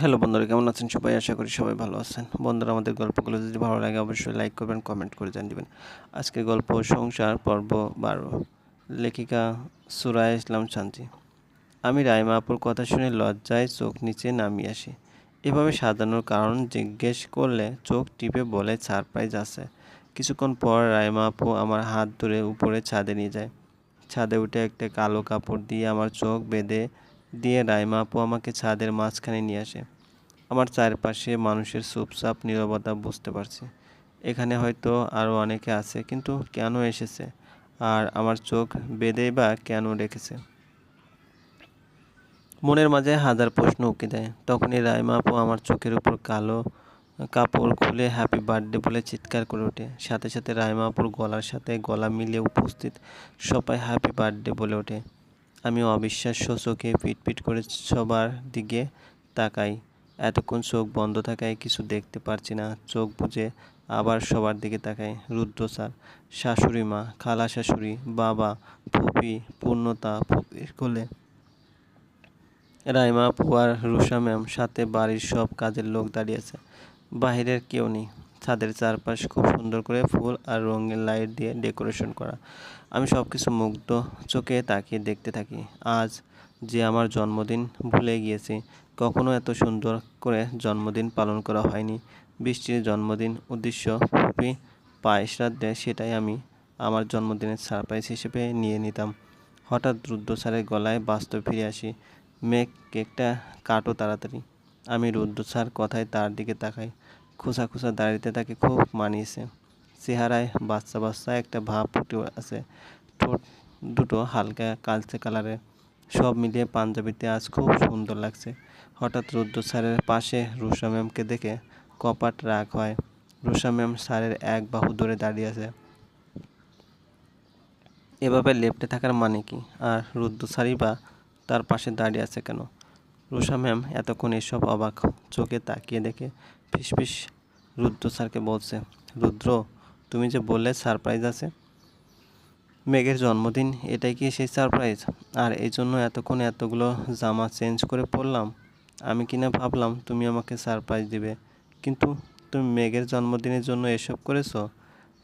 Hello বন্ধুরা, কেমন আছেন সবাই? আশা করি সবাই ভালো আছেন। বন্ধুরা, আমাদের গল্পগুলো যদি ভালো লাগে, অবশ্যই লাইক করবেন কমেন্ট করে জানিয়ে আজকে গল্প সংসার পর্ব বারো। লেখিকা সুরায় ইসলাম শান্তি। আমি রাইমা আপুর কথা শুনে লজ্জায় চোখ নিচে নামিয়ে আসি। এভাবে সাজানোর কারণ জিজ্ঞেস করলে চোখ টিপে বলে সারপ্রাইজ আছে কিছুক্ষণ পর রাইমা আপু আমার হাত ধরে উপরে ছাদে নিয়ে যায়। ছাদে উঠে একটা কালো কাপড় দিয়ে আমার চোখ বেঁধে দিয়ে রাইমা আপু আমাকে ছাদের মাঝখানে নিয়ে আসে। আমার চারপাশে মানুষের চুপচাপ নীরবতা বুঝতে পারছি। এখানে হয়তো আরও অনেকে আছে, কিন্তু কেন এসেছে? আর আমার চোখ বেঁধেই বা কেন রেখেছে? মনের মাঝে হাজার প্রশ্ন উকি দেয়। তখনই রাইমা আপু আমার চোখের উপর কালো কাপড় খুলে হ্যাপি বার্থডে বলে চিৎকার করে ওঠে। সাথে সাথে রাইমা গলার সাথে গলা মিলিয়ে উপস্থিত সবাই হ্যাপি বার্থডে বলে ওঠে। আমি অবিশ্বাস্য চোখে পিটপিট করে সবার দিকে তাকাই। এতক্ষণ চোখ বন্ধ থাকায় কিছু দেখতে পারছি না। চোখ বুঝে আবার সবার দিকে তাকাই। রুদ্র স্যার, শাশুড়ি মা, খালা শাশুড়ি, বাবা, ফুপি, পূর্ণতা, ফুপির কোলে। রাইমা, পুয়ার রুষা ম্যাম সাথে বাড়ির সব কাজের লোক দাঁড়িয়ে আছে। বাহিরের কেউ নেই। ছাদের চারপাশ খুব সুন্দর করে ফুল আর রঙের লাইট দিয়ে ডেকোরেশন করা। আমি সব কিছু মুগ্ধ চোখে তাকিয়ে দেখতে থাকি। আজ যে আমার জন্মদিন ভুলে গিয়েছি, কখনো এত সুন্দর করে জন্মদিন পালন করা হয়নি। বৃষ্টির জন্মদিন, উদ্দেশ্য, ফুপি পায়েস রাত সেটাই আমি আমার জন্মদিনের সারপ্রাইজ হিসেবে নিয়ে নিতাম। হঠাৎ রুদ্র স্যারের গলায় বাস্তব ফিরে আসি, মেঘ কেকটা কাটো তাড়াতাড়ি। আমি রুদ্র স্যার কথায় তার দিকে তাকাই। খোসা খোসা দাঁড়িতে তাকে খুব মানিয়েছে। চেহারায় বাচ্চা বাচ্চা একটা ভাব ফুটে আছে। ঠোঁট দুটো হালকা কালচে কালারের সব মিলিয়ে পাঞ্জাবিতে আজ খুব সুন্দর লাগছে। হঠাৎ রুদ্র স্যারের পাশে রুষা ম্যামকে দেখে কপাট রাগ হয়। রুষা ম্যাম স্যারের এক বাহু ধরে দাঁড়িয়ে আছে। এভাবে লেপটে থাকার মানে কি? আর রুদ্র স্যারই বা তার পাশে দাঁড়িয়ে আছে কেন? রুষা ম্যাম এতক্ষণ এসব অবাক চোখে তাকিয়ে দেখে ফিসফিস রুদ্র স্যারকে বলছে, রুদ্র, তুমি যে বললে সারপ্রাইজ আছে। মেঘের জন্মদিন, এটাই কি সেই সারপ্রাইজ আর এই জন্য এতক্ষণ এতগুলো জামা চেঞ্জ করে পরলাম। আমি কিনা ভাবলাম তুমি আমাকে সারপ্রাইজ দিবে। কিন্তু তুমি মেঘের জন্মদিনের জন্য এসব করেছ?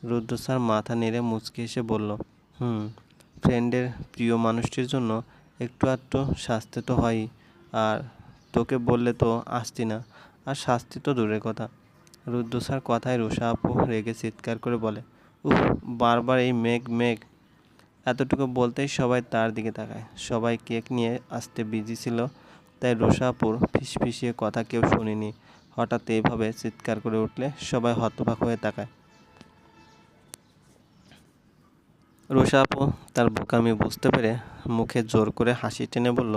রুদ্র স্যার মাথা নেড়ে মুচকে এসে বলল, হুম ফ্রেন্ডের প্রিয় মানুষটির জন্য একটু আধটু শাস্তি তো হয়ই। আর তোকে বললে তো আসতি না। আর শাস্তি তো দূরের কথা। রুদ্র স্যার কথায় রুষা আপু রেগে চিৎকার করে বলে উহ বারবার এই মেঘ মেঘ। এতটুকু বলতেই সবাই তার দিকে তাকায়। সবাই কেক নিয়ে আসতে বিজি ছিল, তাই রোষাপুর ফিসফিসিয়ে কথা কেউ শুনিনি। হঠাৎ এইভাবে চিৎকার করে উঠলে সবাই হতবাক হয়ে তাকায়। রোষাপু তার বোকামি বুঝতে পেরে মুখে জোর করে হাসি টেনে বলল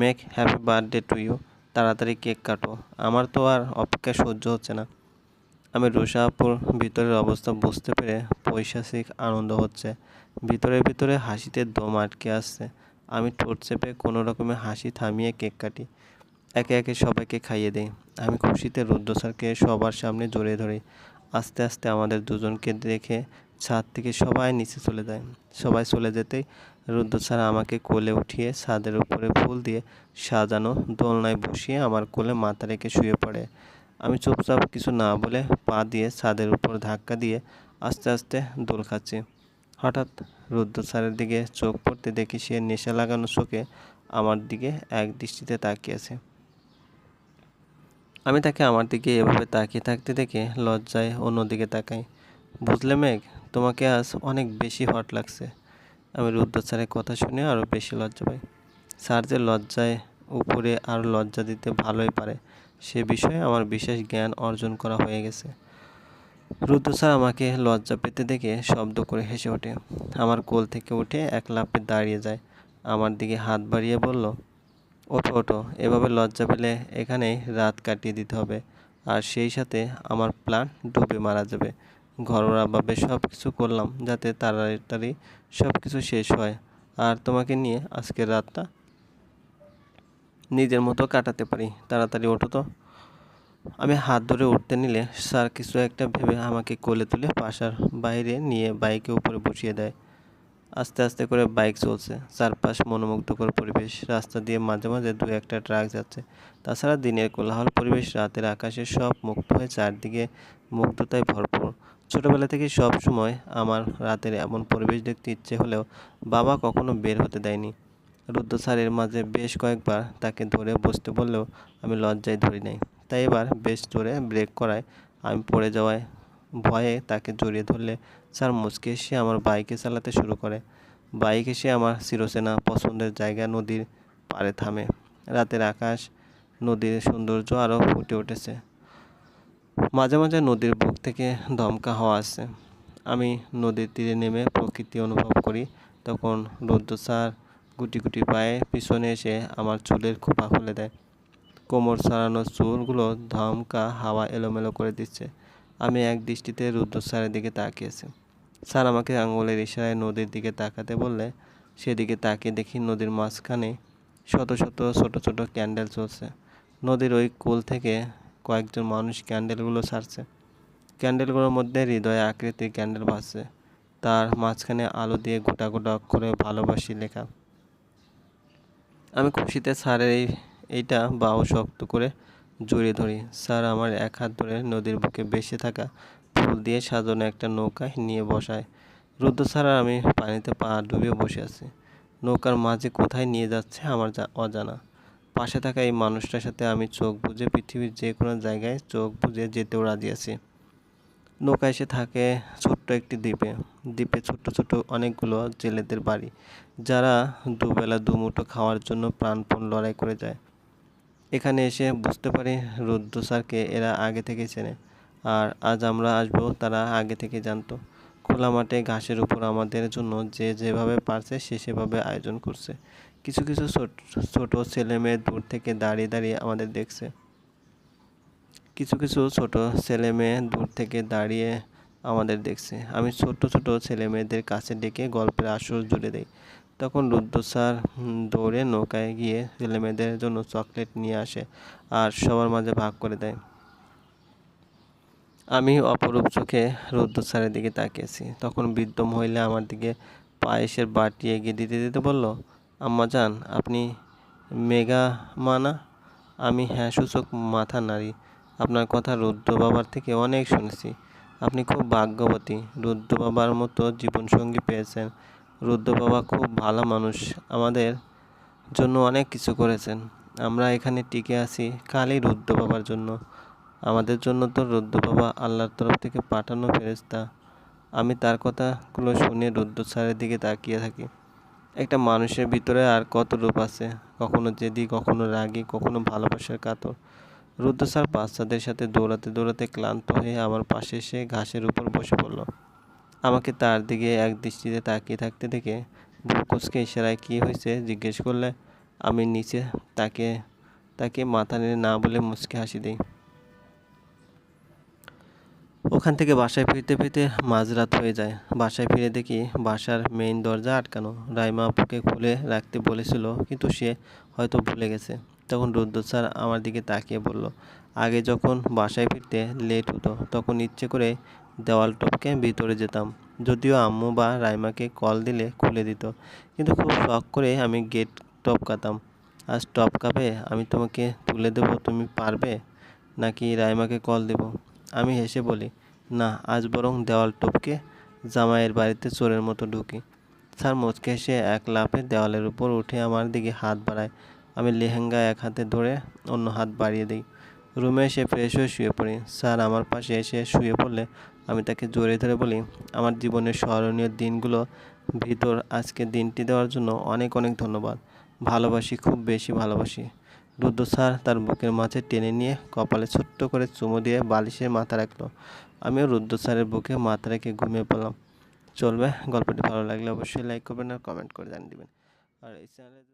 make happy birthday to you. তাড়াতাড়ি কেক কাটো। আমার তো আর অপেক্ষা সহ্য হচ্ছে না। আমি রোষাপুর ভিতরের অবস্থা বুঝতে পেরে পৈশাচিক আনন্দ হচ্ছে। ভিতরে ভিতরে হাসিতে দম আটকে আসছে। আমি ঠোঁট চেপে কোনো রকমে হাসি থামিয়ে কেক কাটি। একে একে সবাইকে খাইয়ে দেই। আমি খুশিতে রুদ্র স্যারকে সবার সামনে জড়িয়ে ধরি। আস্তে আস্তে আমাদের দুজনকে দেখে ছাদ থেকে সবাই নিচে চলে যায়। সবাই চলে যেতেই রুদ্র স্যার আমাকে কোলে উঠিয়ে ছাদের উপরে ফুল দিয়ে সাজানো দোলনায় বসিয়ে আমার কোলে মাথা রেখে শুয়ে পড়ে। আমি চুপচাপ কিছু না বলে পা দিয়ে ছাদের উপর ধাক্কা দিয়ে আস্তে আস্তে দোল খাচ্ছি। হঠাৎ রুদ্র স্যারের দিকে চোখ পড়তে দেখি সে নেশা লাগানো চোখে আমার দিকে এক দৃষ্টিতে তাকিয়েছে আমি তাকে আমার দিকে এভাবে তাকিয়ে থাকতে দেখে লজ্জায় অন্যদিকে তাকাই। বুঝলে মেঘ, তোমাকে আজ অনেক বেশি হট লাগছে। আমি রুদ্র স্যারের কথা শুনে আরও বেশি লজ্জা পাই স্যার যে লজ্জায় উপরে আরও লজ্জা দিতে ভালোই পারে, সে বিষয়ে আমার বিশেষ জ্ঞান অর্জন করা হয়ে গেছে। রুদ্র স্যার আমাকে লজ্জা পেতে দেখে শব্দ করে হেসে ওঠে। আমার কোল থেকে উঠে এক লাফে দাঁড়িয়ে যায়। আমার দিকে হাত বাড়িয়ে বলল, ওঠো ওঠো, এভাবে লজ্জা পেলে এখানেই রাত কাটিয়ে দিতে হবে। আর সেই সাথে আমার প্ল্যান ডুবে মারা যাবে। ঘরোয়াভাবে সব কিছু করলাম যাতে তাড়াতাড়ি সব কিছু শেষ হয়। আর তোমাকে নিয়ে আজকের রাতটা নিজের মতো কাটাতে পারি। তাড়াতাড়ি ওঠো তো। আমি হাত ধরে উঠতে নিলে স্যার কিছু একটা ভেবে আমাকে কোলে তুলে বাসার বাইরে নিয়ে বাইকে উপরে বসিয়ে দেয়। আস্তে আস্তে করে বাইক চলছে। চারপাশ মনোমুগ্ধকর পরিবেশ। রাস্তা দিয়ে মাঝে মাঝে দু একটা ট্রাক যাচ্ছে। তাছাড়া দিনের কোলাহল পরিবেশ, রাতের আকাশে সব মুক্ত হয়ে চারদিকে মুগ্ধতায় ভরপুর। ছোটবেলা থেকে সব সময় আমার রাতের এমন পরিবেশ দেখতে ইচ্ছে হলেও বাবা কখনো বের হতে দেয়নি। রুদ্র স্যারের মাঝে বেশ কয়েকবার তাকে ধরে বসতে বললেও আমি লজ্জায় ধরি নাই। তাই এবার বেশ জোরে ব্রেক করায় আমি পড়ে যাওয়ায় ভয়ে তাকে জড়িয়ে ধরলে স্যার মুচকে এসে আমার বাইকে চালাতে শুরু করে। বাইক এসে আমার চিরচেনা পছন্দের জায়গা নদীর পাড়ে থামে। রাতের আকাশ, নদীর সৌন্দর্য আরও ফুটে উঠেছে। মাঝে মাঝে নদীর থেকে দমকা হাওয়া আসে। আমি নদীর তীরে নেমে প্রকৃতি অনুভব করি। তখন রৌদ্র স্যার গুটি গুটি পায়ে পিছনে এসে আমার চুলের খোপা খুলে দেয়। কোমর ছাড়ানো চুলগুলো ধমকা হাওয়া এলোমেলো করে দিচ্ছে। আমি এক দৃষ্টিতে রুদ্র স্যারের দিকে তাকিয়েছি। স্যার আমাকে আঙুলের ইশারায় নদীর দিকে তাকাতে বললে, সেদিকে তাকিয়ে দেখি নদীর মাঝখানে শত শত ছোট ছোট ক্যান্ডেল চলছে। নদীর ওই কুল থেকে কয়েকজন মানুষ ক্যান্ডেলগুলো ছাড়ছে ক্যান্ডেলগুলোর মধ্যে হৃদয় আকৃতির ক্যান্ডেল ভাসছে। তার মাঝখানে আলো দিয়ে গোটা গোটা অক্ষরে ভালোবাসি লেখা। আমি খুশিতে স্যারের এই, এইটা বাহু শক্ত করে জড়িয়ে ধরি। স্যার আমার এক হাত ধরে নদীর বুকে বেসে থাকা ফুল দিয়ে সাজানো একটা নৌকায় নিয়ে বসায়। রুদ্র আর আমি পানিতে পা ডুবিয়ে বসে আছি। নৌকার মাঝে কোথায় নিয়ে যাচ্ছে আমার অজানা। পাশে থাকা এই মানুষটার সাথে আমি চোখ বুঝে পৃথিবীর যে কোনো জায়গায় চোখ বুঝে যেতেও রাজি আছি। নৌকা এসে থাকে ছোট্ট একটি দ্বীপে। দ্বীপে ছোট্ট ছোট অনেকগুলো জেলেদের বাড়ি, যারা দুবেলা দুমুঠো খাওয়ার জন্য প্রাণপণ লড়াই করে যায়। এখানে এসে বুঝতে পারি রুদ্র স্যারকে এরা আগে থেকে চেনে, আর আজ আমরা আসব তারা আগে থেকে জানতো। খোলা মাঠে ঘাসের উপর আমাদের জন্য যে যেভাবে পারছে সে সেভাবে আয়োজন করছে। কিছু কিছু ছোট ছেলে মেয়ে দূর থেকে দাঁড়িয়ে দাঁড়িয়ে আমাদের দেখছে। কিছু কিছু ছোট ছেলে মেয়ে দূর থেকে দাঁড়িয়ে আমাদের দেখছে। আমি ছোট ছোট ছেলে মেয়েদের কাছে ডেকে গল্পের আসর জুড়ে দেই। তখন রুদ্র স্যার দৌড়ে নৌকায় গিয়ে ছেলে মেয়েদের জন্য চকলেট নিয়ে আসে আর সবার মাঝে ভাগ করে দেয়। আমি অপরূপ চোখে রুদ্র স্যারের দিকে তাকিয়েছি। তখন বৃদ্ধ মহিলা আমার দিকে পায়েসের বাটি এগিয়ে দিতে দিতে বলল, আম্মা যান, আপনি মেগা মানা আমি হ্যাঁ সূচক মাথা নাড়ি। আপনার কথা রুদ্র বাবার থেকে অনেক শুনেছি। আপনি খুব ভাগ্যবতী রুদ্র বাবার মতো জীবনসঙ্গী পেয়েছেন। রুদ্র বাবা খুব ভালো মানুষ, আমাদের জন্য অনেক কিছু করেছেন। আমরা এখানে টিকে আছি খালি রুদ্র বাবার জন্য। আমাদের জন্য তো রুদ্র বাবা আল্লাহর তরফ থেকে পাঠানো ফেরেস্তা আমি তার কথাগুলো শুনে রুদ্র স্যারের দিকে তাকিয়ে থাকি। একটা মানুষের ভিতরে আর কত রূপ আছে? কখনো জেদি, কখনো রাগি, কখনো ভালোবাসার কাতর। রুদ্র স্যার বাচ্চাদের সাথে দৌড়াতে দৌড়াতে ক্লান্ত হয়ে আমার পাশে এসে ঘাসের উপর বসে পড়ল। আমাকে তার দিকে এক দৃষ্টিতে তাকিয়ে থাকতে দেখে ভুকুসকে ইশারায় কী হয়েছে জিজ্ঞেস করলে, আমি নিচে তাকে তাকে মাথা নেড়ে না বলে মুচকে হাসি দিই। ওখান থেকে বাসায় ফিরতে ফিরতে মাঝরাত হয়ে যায়। বাসায় ফিরে দেখি বাসার মেইন দরজা আটকানো। রাইমা আপুকে খুলে রাখতে বলেছিল, কিন্তু সে হয়তো ভুলে গেছে। তখন রুদ্র স্যার আমার দিকে তাকিয়ে বলল, আগে যখন বাসায় ফিরতে লেট হতো, তখন ইচ্ছে করে দেওয়াল টপকে ভিতরে যেতাম। যদিও আম্মু বা রাইমাকে কল দিলে খুলে দিত, কিন্তু খুব শখ করে আমি গেট টপকাতাম আজ টপকাবে আমি তোমাকে তুলে দেবো, তুমি পারবে? নাকি রাইমাকে কল দেব? আমি হেসে বলি, না, আজ বরং দেওয়াল টপকে জামাইয়ের বাড়িতে চোরের মতো ঢুকি। স্যার মুচকে হেসে এক লাফে দেওয়ালের উপর উঠে আমার দিকে হাত বাড়ায়। আমি লেহেঙ্গা এক হাতে ধরে অন্য হাত বাড়িয়ে দিই। রুমে এসে ফ্রেশ হয়ে শুয়ে পড়ি। স্যার আমার পাশে এসে শুয়ে পড়লে আমি তাকে জোরে ধরে বলি, আমার জীবনের স্মরণীয় দিনগুলো, ভিতর আজকে দিনটি দেওয়ার জন্য অনেক অনেক ধন্যবাদ। ভালোবাসি, খুব বেশি ভালোবাসি। রুদ্র স্যার তার বুকের মাঝে টেনে নিয়ে কপালে ছোট্ট করে চুমু দিয়ে বালিশে মাথা রাখল। আমিও রুদ্র স্যারের বুকে মাথা রেখে ঘুমিয়ে পড়লাম। চলবে, গল্পটি ভালো লাগলে অবশ্যই লাইক করবেন আর কমেন্ট করে জানিয়ে দেবেন। আর এই চ্যানেলে